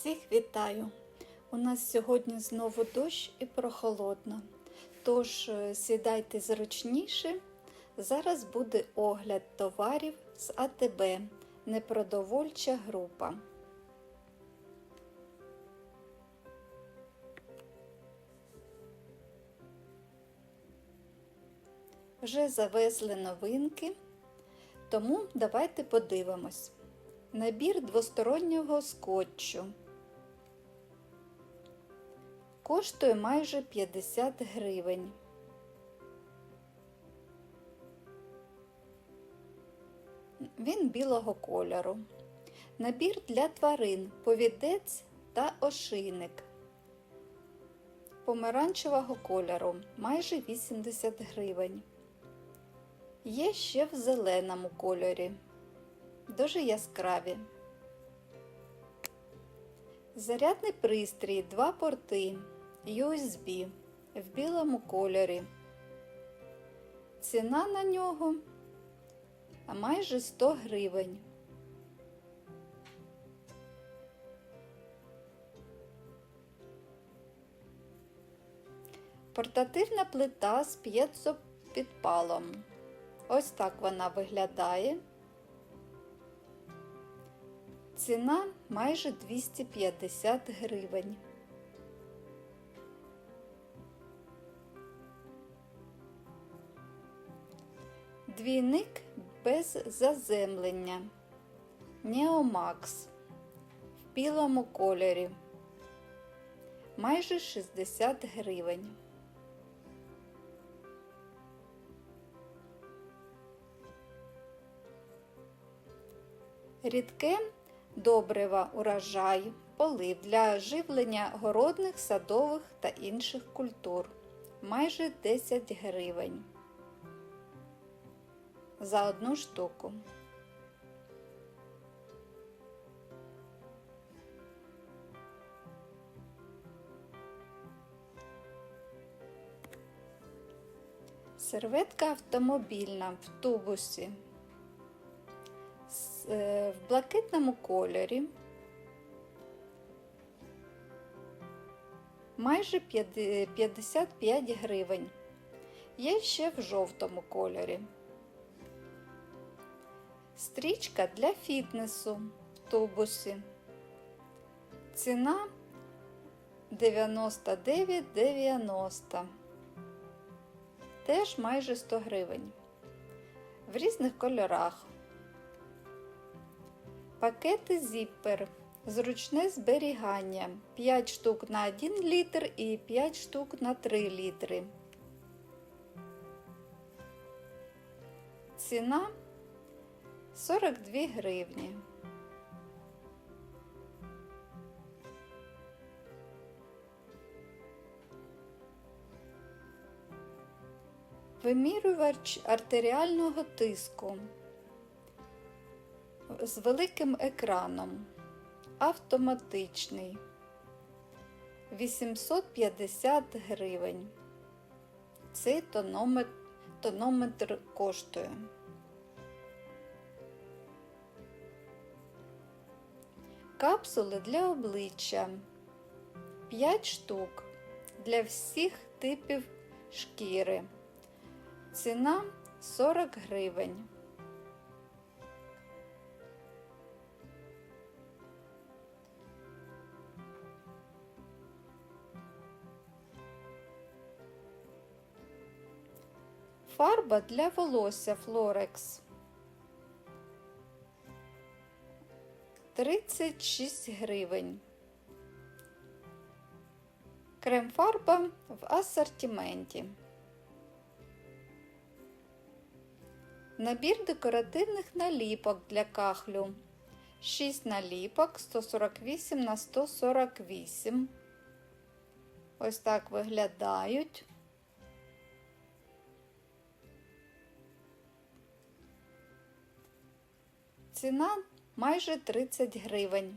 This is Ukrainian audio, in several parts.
Всіх вітаю! У нас сьогодні знову дощ і прохолодно. Тож е, сідайте зручніше. Зараз буде огляд товарів з АТБ Непродовольча група. Вже завезли новинки, тому давайте подивимось. Набір двостороннього скотчу коштує майже 50 гривень. Він білого кольору. Набір для тварин, повідець та ошийник. Помаранчевого кольору майже 80 гривень. Є ще в зеленому кольорі. Дуже яскраві. Зарядний пристрій, два порти USB в білому кольорі. Ціна на нього майже 100 гривень. Портативна плита з п'єцопідпалом. Ось так вона виглядає. Ціна майже 250 гривень. Двійник без заземлення. Неомакс в білому кольорі. Майже 60 гривень. Рідке добрива урожай, полив для живлення городних, садових та інших культур. Майже 10 гривень за одну штуку. Серветка автомобільна в тубусі е, в блакитному кольорі. Майже 55 гривень. Є ще в жовтому кольорі. Стрічка для фітнесу в тубусі. Ціна 99,90. Теж майже 100 гривень. В різних кольорах. Пакети зіппер. Зручне зберігання. 5 штук на 1 літр і 5 штук на 3 літри. Ціна 42 гривні. Вимірювач артеріального тиску з великим екраном. Автоматичний 850 гривень. Цей тонометр, тонометр коштує. Капсули для обличчя 5 штук для всіх типів шкіри. Ціна 40 гривень. Фарба для волосся Флорекс 36 гривень. Крем-фарба в асортименті. Набір декоративних наліпок для кахлю. 6 наліпок 148 на 148. Ось так виглядають. Ціна майже 30 гривень.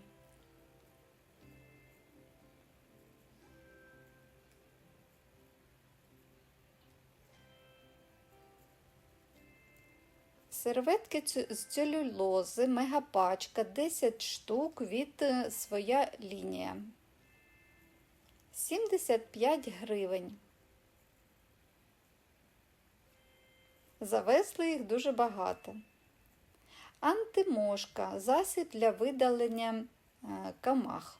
Серветки з целюлози, мегапачка, 10 штук від е, своя лінія. 75 гривень. Завезли їх дуже багато. Антимошка засіб для видалення е, камах.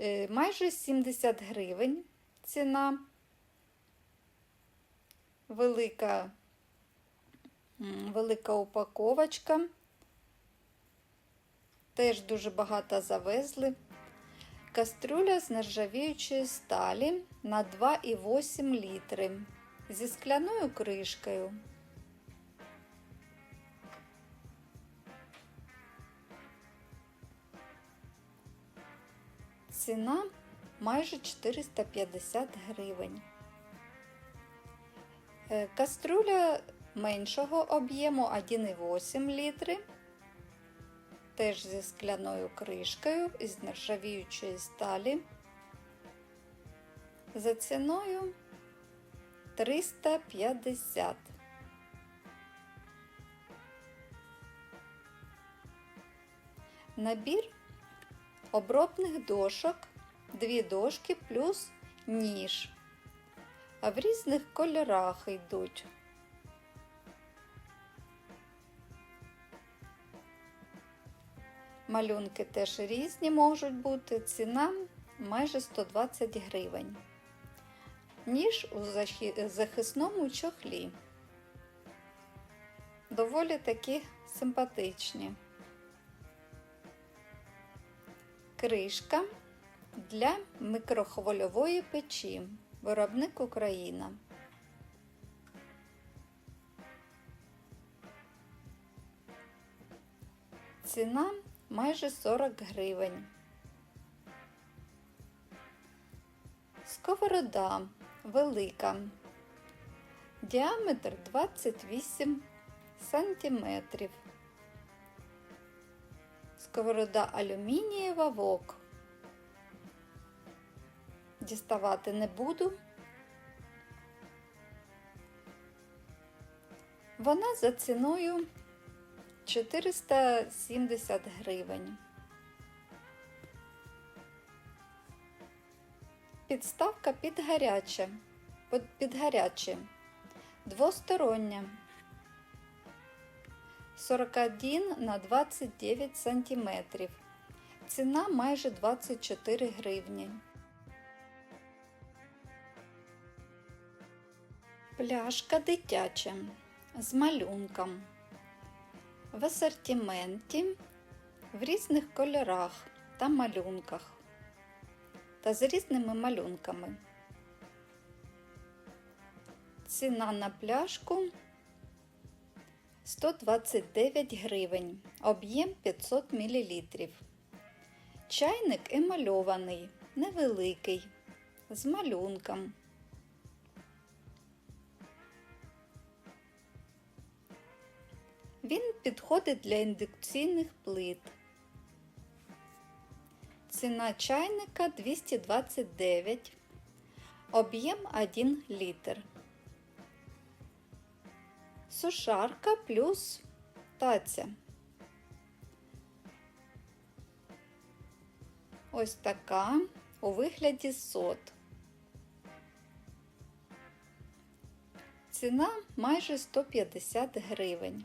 Е, Майже 70 гривень ціна. Велика, велика упаковочка. Теж дуже багато завезли. Кастрюля з нержавіючої сталі на 2,8 літри зі скляною кришкою. Ціна майже 450 гривень. Е, Кастрюля меншого об'єму 1,8 літри. Теж зі скляною кришкою із нержавіючої сталі. За ціною 350. Набір обробних дошок, дві дошки плюс ніж. А в різних кольорах йдуть. Малюнки теж різні можуть бути. Ціна майже 120 гривень. Ніж у захисному чохлі. Доволі такі симпатичні. Кришка для микрохвильової печі. Виробник Україна. Ціна майже 40 гривень. Сковорода велика. Діаметр 28 сантиметрів. Сковорода алюмінієва вок. Діставати не буду. Вона за ціною 470 гривень. Підставка під гаряче. Під, гаряче. Двостороння. 41 на 29 сантиметрів. Ціна майже 24 гривні. Пляшка дитяча з малюнком. В асортименті в різних кольорах та малюнках та з різними малюнками. Ціна на пляшку 129 гривень, об'єм 500 мл. Чайник емальований, невеликий, з малюнком. Він підходить для індукційних плит. Ціна чайника 229, об'єм 1 літр. Сушарка плюс таця. Ось така у вигляді сот. Ціна майже 150 гривень.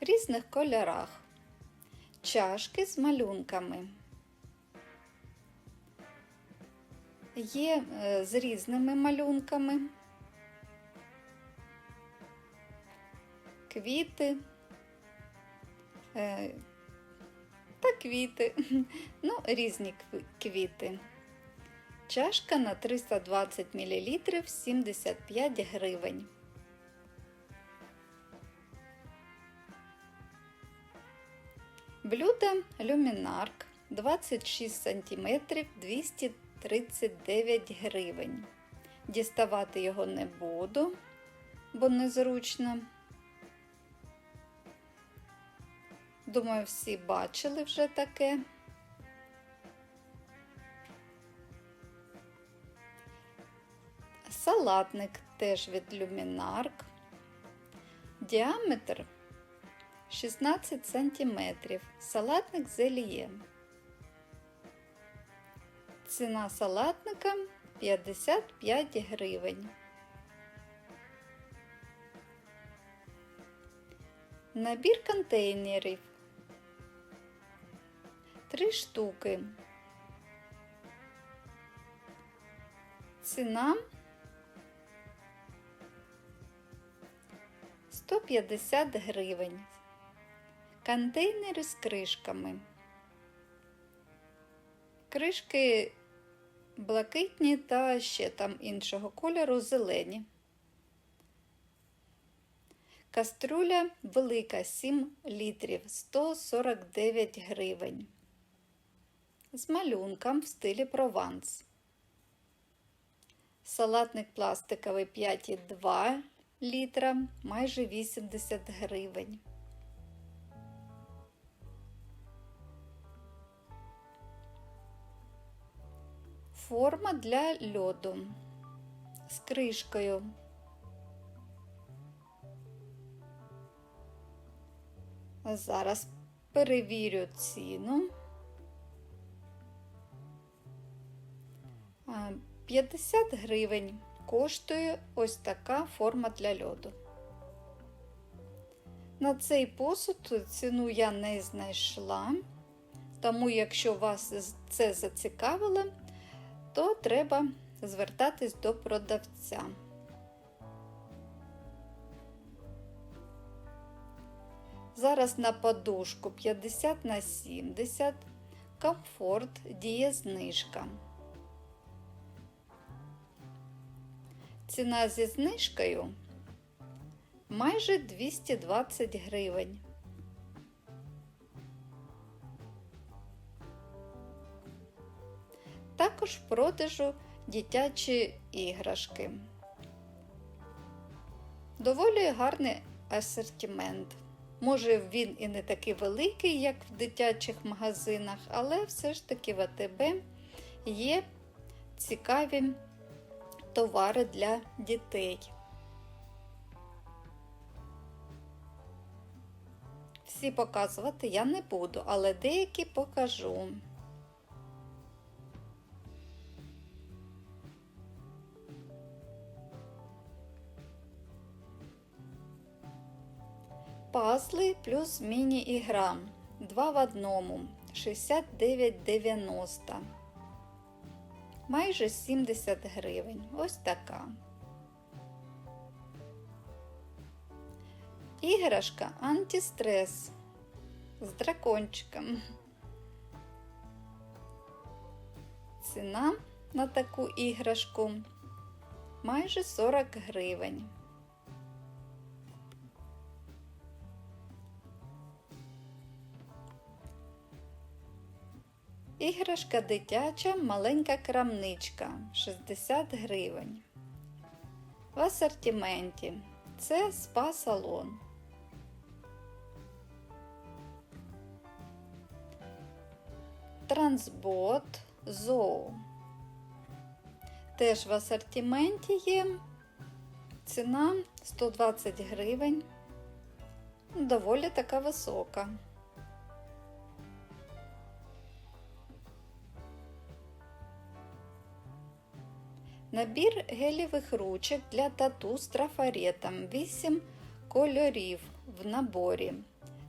В різних кольорах. Чашки з малюнками. Є е, з різними малюнками. Квіти е, та квіти. Ну, різні квіти. Чашка на 320 мл 75 гривень. Блюдо люмінарк 26 см 239 гривень. Діставати його не буду, бо незручно. Думаю, всі бачили вже таке. Салатник теж від люмінарк. Діаметр 16 см. Салатник зеліє. Ціна салатника 55 гривень. Набір контейнерів. Три штуки. Ціна 150 гривень. Контейнери з кришками. Кришки блакитні та ще там іншого кольору зелені. Каструля велика 7 літрів 149 гривень. З малюнком в стилі прованс. Салатник пластиковий 5,2 літра, майже 80 гривень. Форма для льоду з кришкою. Зараз перевірю ціну. 50 гривень коштує ось така форма для льоду. На цей посуд ціну я не знайшла, тому, якщо вас це зацікавило, то треба звертатись до продавця. Зараз на подушку 50 на 70, комфорт діє знижка. Ціна зі знижкою майже 220 гривень. Також в продажу дитячі іграшки. Доволі гарний асортимент. Може, він і не такий великий, як в дитячих магазинах, але все ж таки в АТБ є цікаві товари для дітей. Всі показувати я не буду, але деякі покажу. Пазли плюс міні-ігра. Два в одному. 69,90. Майже 70 гривень. Ось така. Іграшка антистрес з дракончиком. Ціна на таку іграшку майже 40 гривень. Іграшка дитяча маленька крамничка 60 гривень. В асортименті це спа-салон. Трансбот зоо. Теж в асортименті є. Ціна 120 гривень. Доволі така висока. Набір гелєвих ручок для тату з трафаретом 8 кольорів в наборі.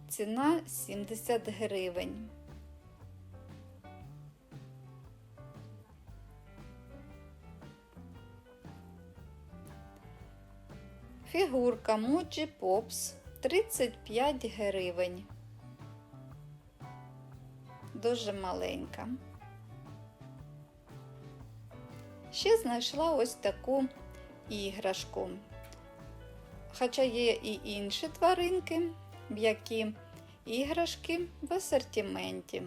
Ціна 70 гривень. Фігурка Moji Pops 35 гривень. Дуже маленька. Ще знайшла ось таку іграшку. Хоча є і інші тваринки, м'які іграшки в асортименті.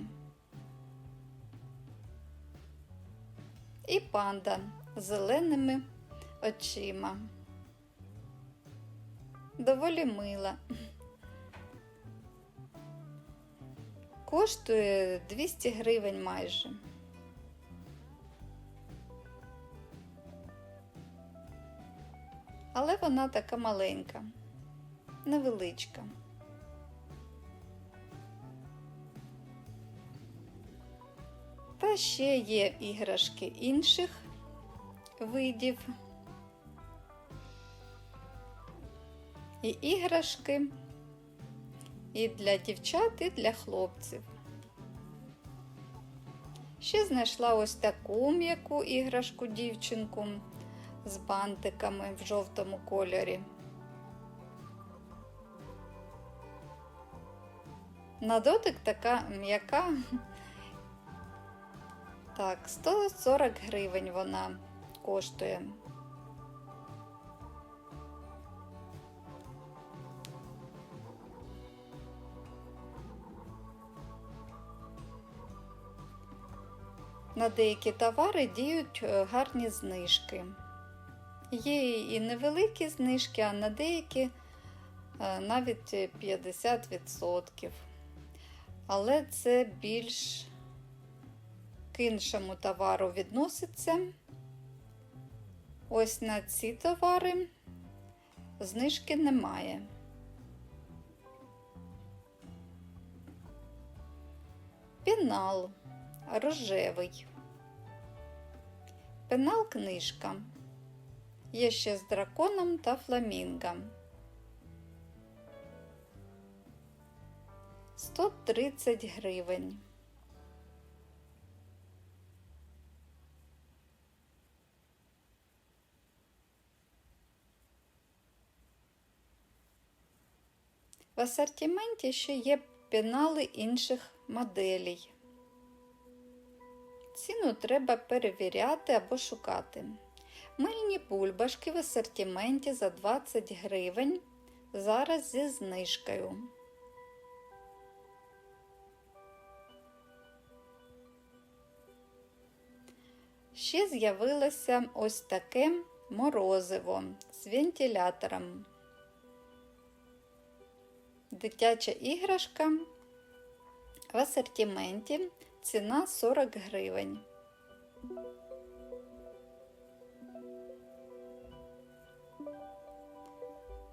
І панда з зеленими очима. Доволі мила. Коштує 200 гривень майже. Вона така маленька, невеличка. Та ще є іграшки інших видів. І іграшки і для дівчат, і для хлопців. Ще знайшла ось таку м'яку іграшку дівчинку з бантиками в жовтому кольорі. На дотик така м'яка. Так, 140 гривень вона коштує. На деякі товари діють е, гарні знижки. Є і невеликі знижки, а на деякі е, навіть 50%. Але це більш к іншому товару відноситься. Ось на ці товари знижки немає. Пінал рожевий. Пенал книжка. Є ще з драконом та фламінго. 130 гривень. В асортименті ще є пенали інших моделей. Ціну треба перевіряти або шукати. Мильні бульбашки в асортименті за 20 гривень. Зараз зі знижкою. Ще з'явилося ось таке морозиво з вентилятором. Дитяча іграшка в асортименті ціна 40 гривень.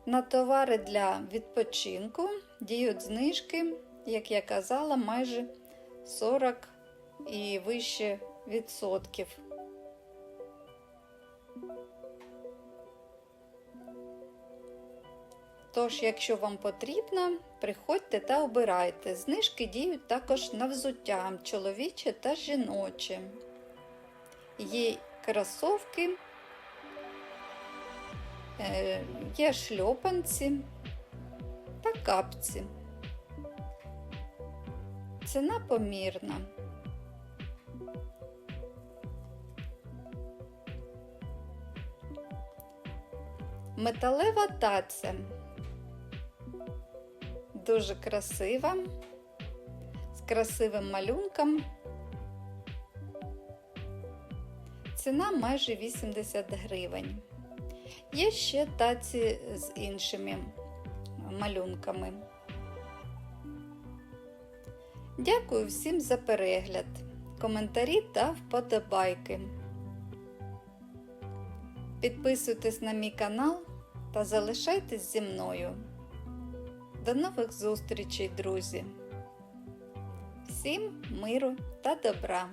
На товари для відпочинку діють знижки, як я казала, майже 40 і вище відсотків. Тож, якщо вам потрібно, приходьте та обирайте. Знижки діють також на взуття чоловіче та жіноче. Є кросовки, є шльопанці та капці. Ціна помірна. Металева таця дуже красива, з красивим малюнком. Ціна майже 80 гривень. Є ще таці з іншими малюнками. Дякую всім за перегляд, коментарі та вподобайки. Підписуйтесь на мій канал та залишайтесь зі мною. До нових зустрічей, друзі! Всім миру та добра!